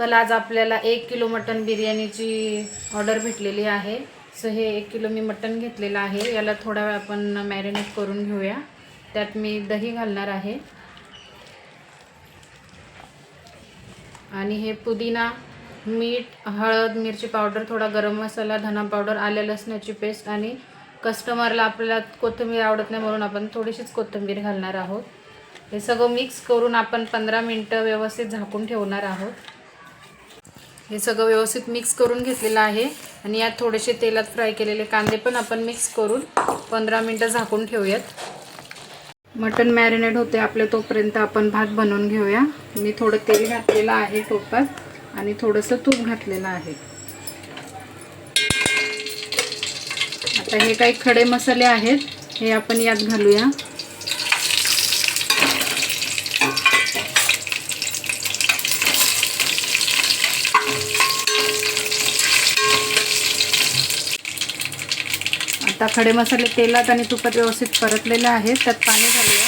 चला आज आपल्याला एक किलो मटन बिर्याणीची ऑर्डर भेटलेली आहे. सो हे एक किलो मी मटन घेतलेलं आहे. याला थोडा वेळ आपण मॅरिनेट करून घेऊया. त्यात मी दही घालणार आहे. आणि हे पुदिना मीठ हळद मिरची पावडर थोडा गरम मसाला धना पावडर आल्या लसणाची पेस्ट आणि कस्टमरला आपल्याला कोथिंबीर आवडत नाही म्हणून आपण थोडीशीच कोथिंबीर घालणार आहोत. हे सगळं मिक्स करून आपण पंधरा मिनटं व्यवस्थित झाकून ठेवणार आहोत. हे सगळं व्यवस्थित मिक्स करून घेतलेलं आहे. आणि यात थोडेसे तेलात फ्राय केलेले कांदे पण आपण मिक्स करून पंधरा मिनटं झाकून ठेवूयात. मटन मॅरिनेट होते आपले तोपर्यंत आपण भात बनवून घेऊया. मी थोडं तेल घातलेलं आहे टोपात आणि थोडंसं तूप घातलेलं आहे. आता हे काही खडे मसाले आहेत हे आपण यात घालूया. आता खडे मसाले तेलात आणि तुपात व्यवस्थित परतलेले आहेत. त्यात पाणी घालूया.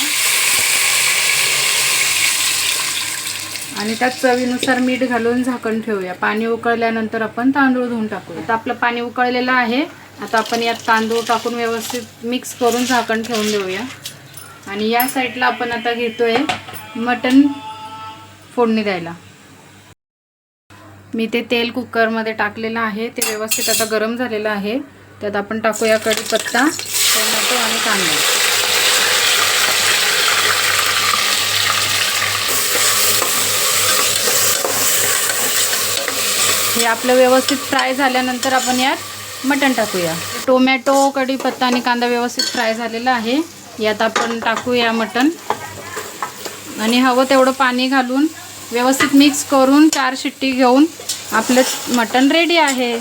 आणि त्यात चवीनुसार मीठ घालून झाकण ठेवूया. पाणी उकळल्यानंतर आपण तांदूळ धुवून टाकू आता आपलं पाणी उकळलेलं आहे. आता आपण यात तांदूळ टाकून व्यवस्थित मिक्स करून झाकण ठेवून देऊया. आणि या साईडला आपण आता घेतोय मटण फोडणी द्यायला. मी ते तेल कुकरमध्ये टाकलेलं आहे. ते व्यवस्थित आता गरम झालेलं आहे. त्यात आपण टाकूया कढीपत्ता टोमॅटो आणि कांदा. हे आपलं व्यवस्थित फ्राय झाल्यानंतर आपण यात मटण टाकूया. टोमॅटो कढीपत्ता आणि कांदा व्यवस्थित फ्राय झालेला आहे. यात आपण टाकूया मटण. आणि हवं तेवढं पाणी घालून व्यवस्थित मिक्स करून चार शिट्टी घेऊन आपलं मटण रेडी आहे.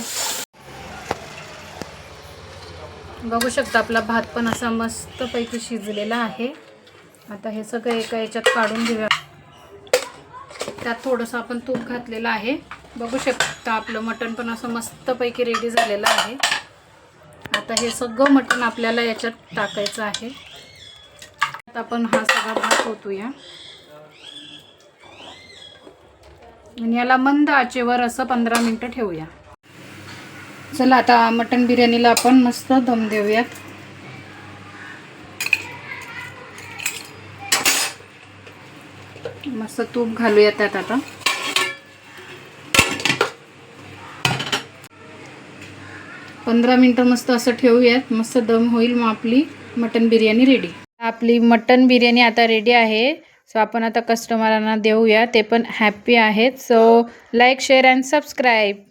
बघू शकता आपला भात पण असा मस्तपैकी शिजलेला आहे. आता हे सगळं एका याच्यात काढून घेऊया. त्यात थोडंसं आपण तूप घातलेलं आहे. बघू शकता आपलं मटण पण असं मस्तपैकी रेडी झालेलं आहे. आता हे सगळं मटण आपल्याला याच्यात टाकायचं आहे. आता आपण हा सगळा भात होतोया आणि याला मंद आचेवर असं पंधरा मिनटं ठेवूया. चला आता मटन बिर्याणीला आपण मस्त दम देऊयात. मस्त तूप घालूया त्यात आता. पंधरा मिनटं मस्त असं ठेवूयात मस्त दम होईल मग आपली मटन बिर्याणी रेडी आपली मटन बिर्याणी आता रेडी आहे. सो आपण आता कस्टमरांना देऊया ते पण हॅप्पी आहेत. So like share and subscribe